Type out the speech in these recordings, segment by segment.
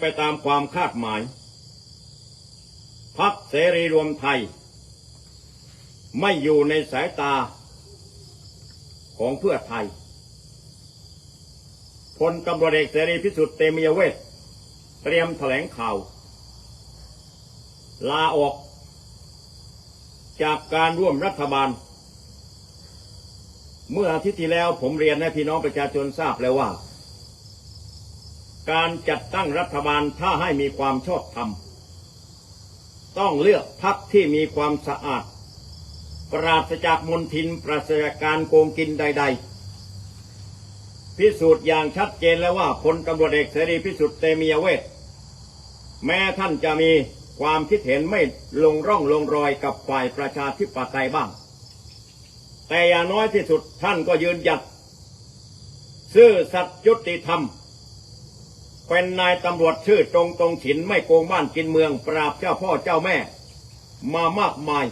ไปตามความคาดหมายพักเสรีรวมไทย ไม่อยู่ในสายตาของเพื่อไทยพลตำรวจเอกเสรีพิสุทธิ์เตมียเวทเตรียมแถลงข่าว ลาออก จากการร่วมรัฐบาล เมื่ออาทิตย์ที่แล้วผมเรียนให้พี่น้องประชาชนทราบแล้วว่า การจัดตั้งรัฐบาลถ้าให้มีความชอบธรรม ต้องเลือกพรรคที่มีความสะอาด ปราศจากมลทินปราศจากการโกงกินใด ๆ พิสูจน์อย่างชัดเจนแล้วว่าพลตำรวจเอกเสรีพิสุทธิ์เตมียเวทแม้ท่านจะมีความคิดเห็นไม่ลงร่องลงรอยกับฝ่ายประชาธิปไตยบ้าง แต่อย่างน้อยที่สุดท่านก็ยืนหยัด ซื่อสัตย์ยุติธรรม เป็นนายตำรวจชื่อตรงตรงฉินไม่โกงบ้านกินเมือง ปราบเจ้าพ่อเจ้าแม่ มามากมาย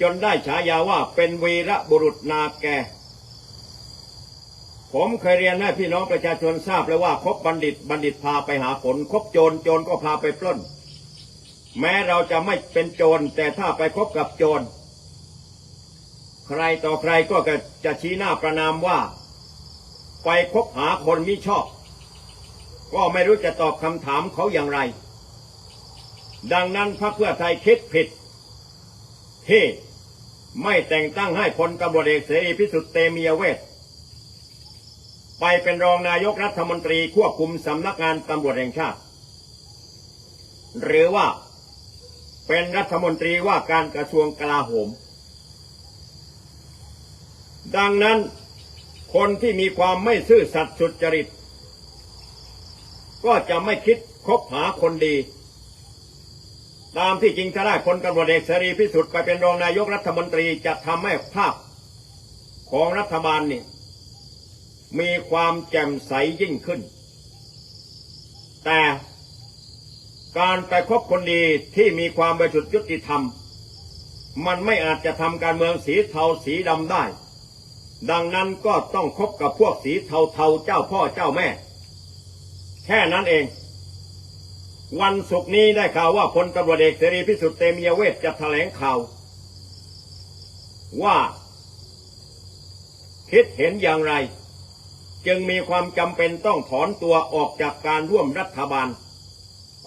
จนได้ฉายาว่าเป็นวีระบุรุษนาแก ผมเคยเรียนให้พี่น้องประชาชนทราบแล้วว่าคบบัณฑิตบัณฑิตพาไปหาผลคบโจรโจรก็พาไปปล้น แม้เราจะไม่เป็นโจร แต่ถ้าไปคบกับโจร ใครต่อใครก็จะชี้หน้าประนามว่า ไปคบหาคนมิชอบ ก็ไม่รู้จะตอบคำถามเขาอย่างไร ดังนั้นพรรคเพื่อไทยคิดผิด ที่ไม่แต่งตั้งให้พลตำรวจเอกเสรีพิสุทธิ์เตมียเวทไปเป็นรองนายกรัฐมนตรีควบคุมสำนักงานตำรวจแห่งชาติ หรือว่าเป็นรัฐมนตรีว่าการกระทรวงกลาโหม ดังนั้นคนที่มีความไม่ซื่อสัตย์สุจริต ก็จะไม่คิดคบหาคนดี ตามที่จริงถ้าได้พลตำรวจเอกเสรีพิสุทธิ์ไปเป็นรองนายกรัฐมนตรีจะทำให้ภาพของรัฐบาลนี่มีความแจ่มใสยิ่งขึ้น แต่การไปคบคนดีที่มีความบริสุทธิ์ยุติธรรม มันไม่อาจจะทำการเมืองสีเทาสีดำได้ ดังนั้นก็ต้องคบกับพวกสีเทาๆเจ้าพ่อเจ้าแม่ แค่นั้นเอง วันศุกร์นี้ได้ข่าวว่าพลตำรวจเอกเสรีพิสุทธิ์เตมียเวทจะแถลงข่าว ว่า คิดเห็นอย่างไร จึงมีความจำเป็นต้องถอนตัวออกจากการร่วมรัฐบาล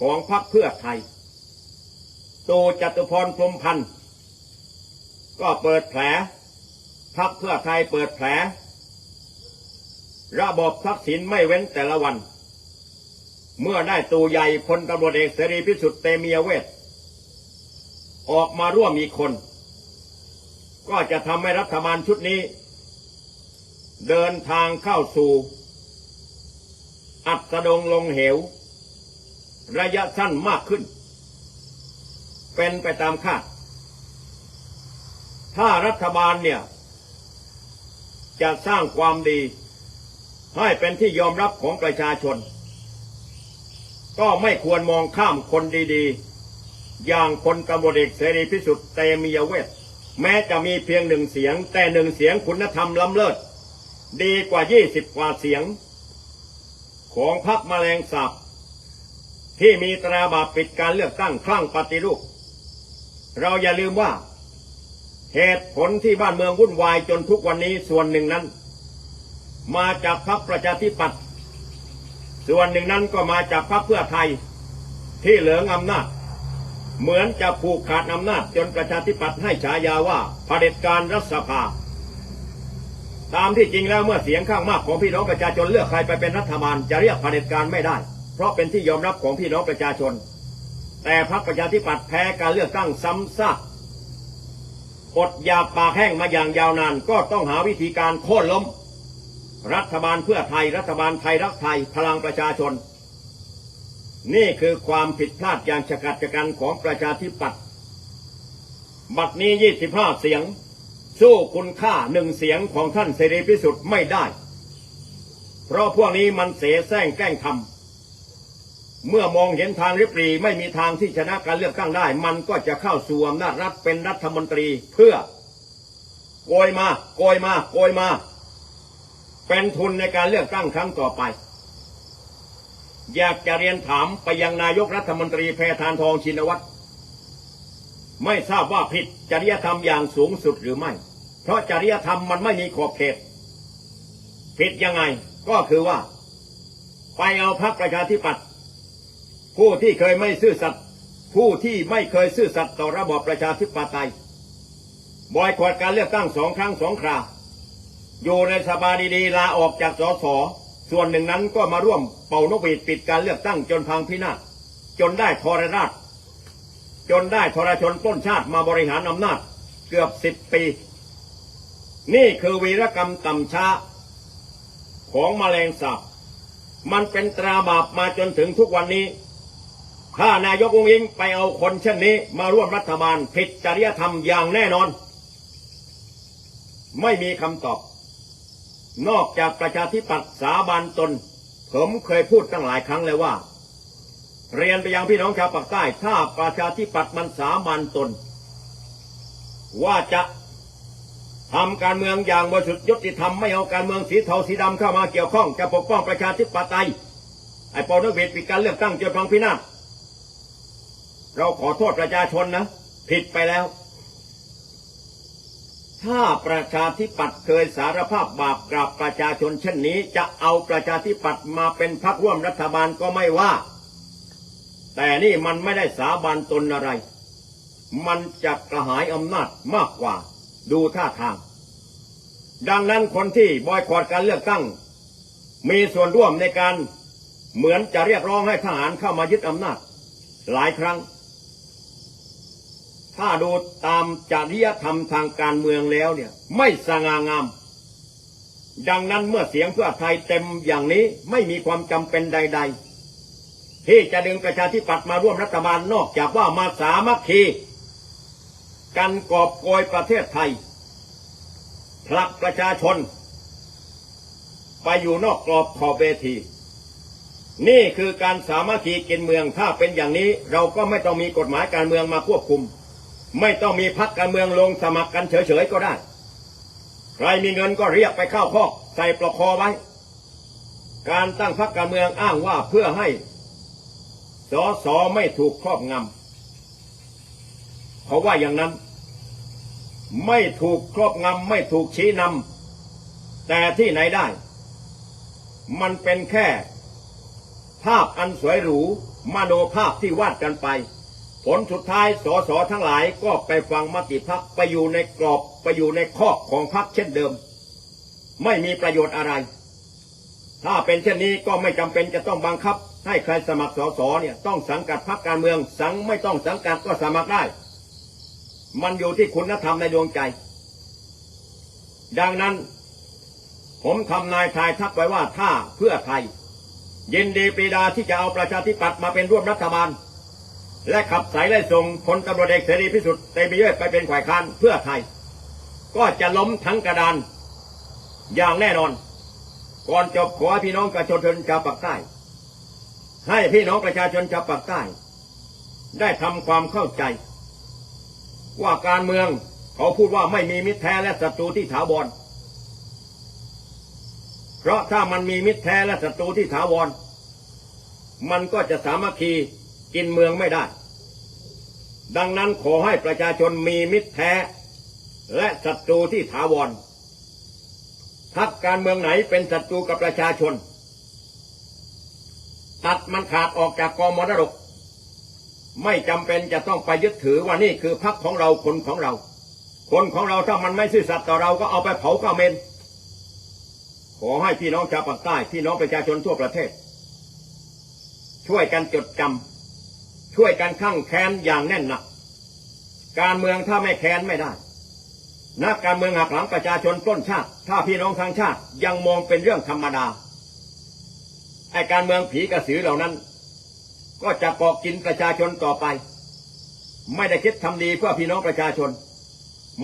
ของพรรคเพื่อไทยตูจตุพรพรมพันธ์ก็เปิดแผลพักเพื่อไทยเปิดแผล ระบบทักษิณไม่เว้นแต่ละวัน เมื่อได้ตูใหญ่พลตำรวจเอกเสรีพิสุทธิ์เตมียเวทออกมาร่วมอีกคน ก็จะทำให้รัฐบาลชุดนี้ เดินทางเข้าสู่ อัดสดงลงเหว ระยะสั้นมากขึ้น เป็นไปตามคาด ถ้ารัฐบาลเนี่ย จะสร้างความดี ให้เป็นที่ยอมรับของประชาชน ก็ไม่ควรมองข้ามคนดีๆ อย่างคนตำรวจเอกเสรีพิสุทธิ์เตมียเวทแม้จะมีเพียงหนึ่งเสียง แต่หนึ่งเสียงคุณธรรมล้ำเลิศ ดีกว่ายี่สิบกว่าเสียง ของพรรคแมลงสาบที่มีตราบาปปิดการเลือกตั้งคลั่งปฏิรูป เราอย่าลืมว่า เหตุผลที่บ้านเมืองวุ่นวายจนทุกวันนี้ส่วนหนึ่งนั้น มาจากพรรคประชาธิปัตย์ ส่วนหนึ่งนั้นก็มาจากพรรคเพื่อไทยที่เหลืองอำนาจ เหมือนจะผูกขาดอำนาจจนประชาธิปัตย์ให้ฉายาว่าเผด็จการรัฐสภา ตามที่จริงแล้วเมื่อเสียงข้างมากของพี่น้องประชาชนเลือกใครไปเป็นรัฐบาลจะเรียกเผด็จการไม่ได้ เพราะเป็นที่ยอมรับของพี่น้องประชาชน แต่พรรคประชาธิปัตย์แพ้การเลือกตั้งซ้ำซากอดยาปากแห้งมาอย่างยาวนานก็ต้องหาวิธีการโค่นล้ม รัฐบาลเพื่อไทย รัฐบาลไทยรักไทย พลังประชาชน นี่คือความผิดพลาดอย่างฉกัดฉกันของประชาธิปัตย์บัดนี้25เสียง สู้คุณค่าหนึ่งเสียงของท่านเสรีพิสุทธิ์ไม่ได้ เพราะพวกนี้มันเสแสร้งแกล้งทำเมื่อมองเห็นทางริบหรีไม่มีทางที่ชนะการเลือกตั้งได้ มันก็จะเข้าสู่อำนาจรัฐเป็นรัฐมนตรีเพื่อโกยมาโกยมาโกยมา เป็นทุนในการเลือกตั้งครั้งต่อไป อยากจะเรียนถามไปยังนายกรัฐมนตรีแพทานทองชินวัตร ไม่ทราบว่าผิดจริยธรรมอย่างสูงสุดหรือไม่ เพราะจริยธรรมมันไม่มีขอบเขต ผิดยังไงก็คือว่า ไปเอาพรรคประชาธิปัตย์ผู้ที่เคยไม่ซื่อสัตย์ผู้ที่ไม่เคยซื่อสัตย์ต่อระบอบประชาธิปไตยบอยคอรดการเลือกตั้งสองครั้งสองครา อยู่ในสภาดีๆลาออกจากสสส่วนหนึ่งนั้นก็มาร่วมเป่านกหวีดปิดการเลือกตั้งจนพังพินาศจนได้ทรราช จนได้ทรชนปล้นชาติมาบริหารอำนาจเกือบสิบปี นี่คือวีรกรรมต่ำช้า ของมแมลงสาบมันเป็นตราบาปมาจนถึงทุกวันนี้ ถ้านายกองค์ยิงไปเอาคนเช่นนี้มาร่วมรัฐบาลผิดจริยธรรมอย่างแน่นอน ไม่มีคำตอบ นอกจากประชาธิปัตย์สาบานตน ผมเคยพูดตั้งหลายครั้งเลยว่า เรียนไปยังพี่น้องชาวปากใต้ ถ้าประชาธิปัตย์มันสาบานตน ว่าจะทำการเมืองอย่างบริสุทธิ์ยุติธรรมไม่เอาการเมืองสีเทาสีดำเข้ามาเกี่ยวข้องจะปกป้องประชาธิปไตยไอ้ปอนเวทปิดการเลือกตั้งจนพังพินาศเราขอโทษประชาชนนะ ผิดไปแล้ว ถ้าประชาธิปัตย์เคยสารภาพบาปกับประชาชนเช่นนี้ จะเอาประชาธิปัตย์มาเป็นพรรคร่วมรัฐบาลก็ไม่ว่า แต่นี่มันไม่ได้สาบานตนอะไร มันจะกระหายอำนาจมากกว่า ดูท่าทาง ดังนั้นคนที่บอยคอรการเลือกตั้ง มีส่วนร่วมในการเหมือนจะเรียกร้องให้ทหารเข้ามายึดอำนาจ หลายครั้ง ถ้าดูตามจริยธรรมทางการเมืองแล้วเนี่ย ไม่สง่างาม ดังนั้นเมื่อเสียงเพื่อไทยเต็มอย่างนี้ไม่มีความจำเป็นใด ๆ ที่จะดึงประชาธิปัตย์มาร่วมรัฐบาลนอกจากว่ามาสามัคคีกันกอบโกยประเทศไทยผลักประชาชน ไปอยู่นอกกรอบขอบเวที นี่คือการสามัคคีกินเมืองถ้าเป็นอย่างนี้ เราก็ไม่ต้องมีกฎหมายการเมืองมาควบคุม ไม่ต้องมีพักการเมืองลงสมัครกันเฉยๆก็ได้ ใครมีเงินก็เรียกไปเข้าคอกใส่ปลอกคอไว้ การตั้งพักการเมืองอ้างว่าเพื่อให้สอสอไม่ถูกครอบงำเพราะว่าอย่างนั้น ไม่ถูกครอบงำไม่ถูกชี้นำแต่ที่ไหนได้ มันเป็นแค่ ภาพอันสวยหรูมโนภาพที่วาดกันไป ผลสุดท้ายสสทั้งหลายก็ไปฟังมติพักไปอยู่ในกรอบไปอยู่ในคอกของพักเช่นเดิม ไม่มีประโยชน์อะไร ถ้าเป็นเช่นนี้ก็ไม่จำเป็นจะต้องบังคับ ให้ใครสมัครสสเนี่ยต้องสังกัดพักการเมือง สังไม่ต้องสังกัดก็สมัครได้ มันอยู่ที่คุณธรรมในดวงใจ ดังนั้น ผมทำนายทายทักไว้ว่าถ้าเพื่อไทย ยินดีปีดาที่จะเอาประชาธิปัตย์มาเป็นร่วมรัฐบาล และขับสายไล่ส่งพลตำรวจเอกเสรีพิสุทธิ์เตมีเวทไปเป็นฝ่ายค้านเพื่อไทย ก็จะล้มทั้งกระดาน อย่างแน่นอน ก่อนจบขอพี่น้องประชาชนชาวปากใต้ ให้พี่น้องประชาชนชาวปากใต้ ได้ทำความเข้าใจ ว่าการเมืองเขาพูดว่าไม่มีมิตรแท้และศัตรูที่ถาวรเพราะถ้ามันมีมิตรแท้และศัตรูที่ถาวรมันก็จะสามัคคี กินเมืองไม่ได้ ดังนั้นขอให้ประชาชนมีมิตรแท้ และศัตรูที่ถาวรพักการเมืองไหนเป็นศัตรูกับประชาชน ตัดมันขาดออกจากกองมรดก ไม่จำเป็นจะต้องไปยึดถือว่านี่คือพักของเราคนของเรา คนของเราถ้ามันไม่ซื่อสัตย์ต่อเราก็เอาไปเผาเข้าเมนขอให้พี่น้องชาวปากใต้พี่น้องประชาชนทั่วประเทศ ช่วยกันจดจำ ช่วยกันข้างแค้นอย่างแน่นหนัก การเมืองถ้าไม่แค้นไม่ได้ นักการเมืองหักหลังประชาชนปล้นชาติ ถ้าพี่น้องทางชาติยังมองเป็นเรื่องธรรมดาไอการเมืองผีกระสือเหล่านั้น ก็จะปอกกินประชาชนต่อไป ไม่ได้คิดทำดีเพื่อพี่น้องประชาชน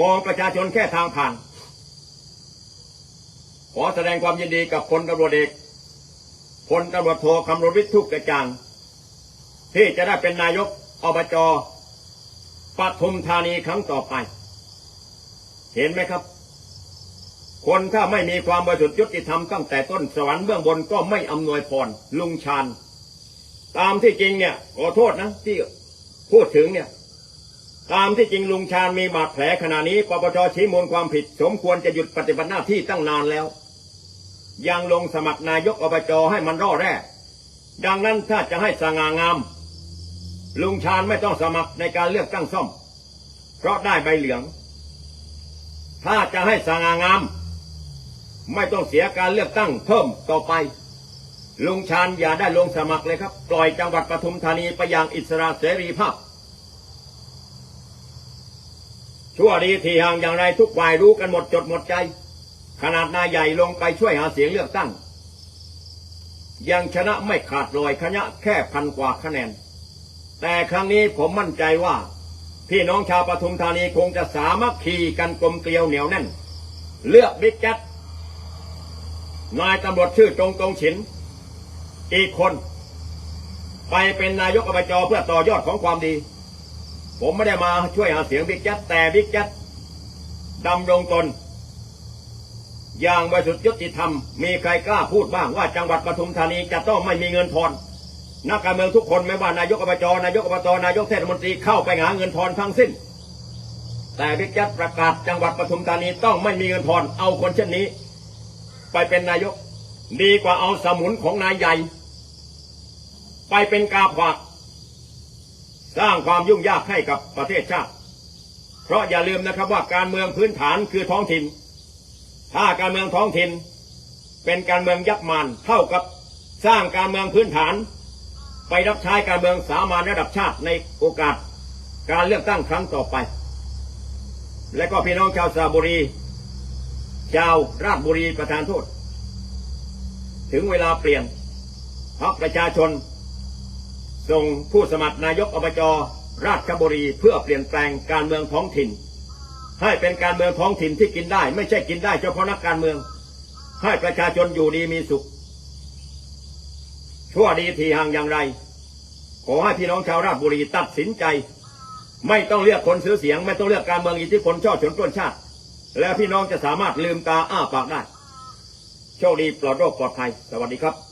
มองประชาชนแค่ทางผ่าน ขอแสดงความยินดีกับพลตำรวจเอกพลตำรวจโทคำรณวิทย์ทุกกระจ่าง ที่จะได้เป็นนายกอบจปทุมธานีครั้งต่อไป เห็นไหมครับ คนถ้าไม่มีความบริสุทธิ์ยุติธรรมตั้งแต่ต้นสวรรค์เบื้องบนก็ไม่อำนวยพรลุงชาญตามที่จริงเนี่ยขอโทษนะที่พูดถึงเนี่ยตามที่จริงลุงชาญมีบาดแผลขณะนี้ปปชชี้มูลความผิด สมควรจะหยุดปฏิบัติหน้าที่ตั้งนานแล้ว ยังลงสมัครนายกอบจให้มันร่อแร่ดังนั้นถ้าจะให้สง่างาม ลุงชาญไม่ต้องสมัครในการเลือกตั้งซ่อม เพราะได้ใบเหลือง ถ้าจะให้สง่างาม ไม่ต้องเสียการเลือกตั้งเพิ่มต่อไป ลุงชาญอย่าได้ลงสมัครเลยครับ ปล่อยจังหวัดปทุมธานีไปอย่างอิสระเสรีภาพ ชั่วดีทีห่างอย่างไรทุกฝ่ายรู้กันหมดจดหมดใจ ขนาดนายใหญ่ลงไปช่วยหาเสียงเลือกตั้ง ยังชนะไม่ขาดลอยคณะแค่พันกว่าคะแนน แต่ครั้งนี้ผมมั่นใจว่า พี่น้องชาวปทุมธานีคงจะสามัคคีกันกลมเกลียวเหนียวแน่น เลือกบิ๊กแจ๊ดนายตำรวจชื่อจงตรงฉิน อีกคน ไปเป็นนายกอบจเพื่อต่อยอดของความดี ผมไม่ได้มาช่วยหาเสียงบิ๊กแจ๊ดแต่บิ๊กแจ๊ดดำรงตน อย่างบริสุทธิ์ยุติธรรม มีใครกล้าพูดบ้างว่าจังหวัดปทุมธานีจะต้องไม่มีเงินทอน นักการเมืองทุกคนไม่ว่านายกอบจนายกอบตนายกเทศมนตรีเข้าไปหาเงินทอนทั้งสิ้น แต่บิ๊กแจ๊ดประกาศจังหวัดปทุมธานีต้องไม่มีเงินทอนเอาคนเช่นนี้ ไปเป็นนายก ดีกว่าเอาสมุนของนายใหญ่ ไปเป็นกาฝากสร้างความยุ่งยากให้กับประเทศชาติ เพราะอย่าลืมนะครับว่าการเมืองพื้นฐานคือท้องถิ่น ถ้าการเมืองท้องถิ่น เป็นการเมืองยับมานเท่ากับสร้างการเมืองพื้นฐาน ไปรับใช้การเมืองสามัญระดับชาติในโอกาสการเลือกตั้งครั้งต่อไป และก็พี่น้องชาวสระบุรี ชาวราชบุรีประธานโทษ ถึงเวลาเปลี่ยนพรรคประชาชน ส่งผู้สมัครนายกอบจราชบุรีเพื่อเปลี่ยนแปลงการเมืองท้องถิ่น ให้เป็นการเมืองท้องถิ่นที่กินได้ ไม่ใช่กินได้เฉพาะนักการเมือง ให้ประชาชนอยู่ดีมีสุข ชั่วดีทีห่างอย่างไร ขอให้พี่น้องชาวราชบุรีตัดสินใจ ไม่ต้องเลือกคนซื้อเสียง ไม่ต้องเลือกการเมืองอิทธิพลช่อฉนต้นชาติ แล้วพี่น้องจะสามารถลืมตาอ้าปากได้โชคดีปลอดโรคปลอดภัยสวัสดีครับ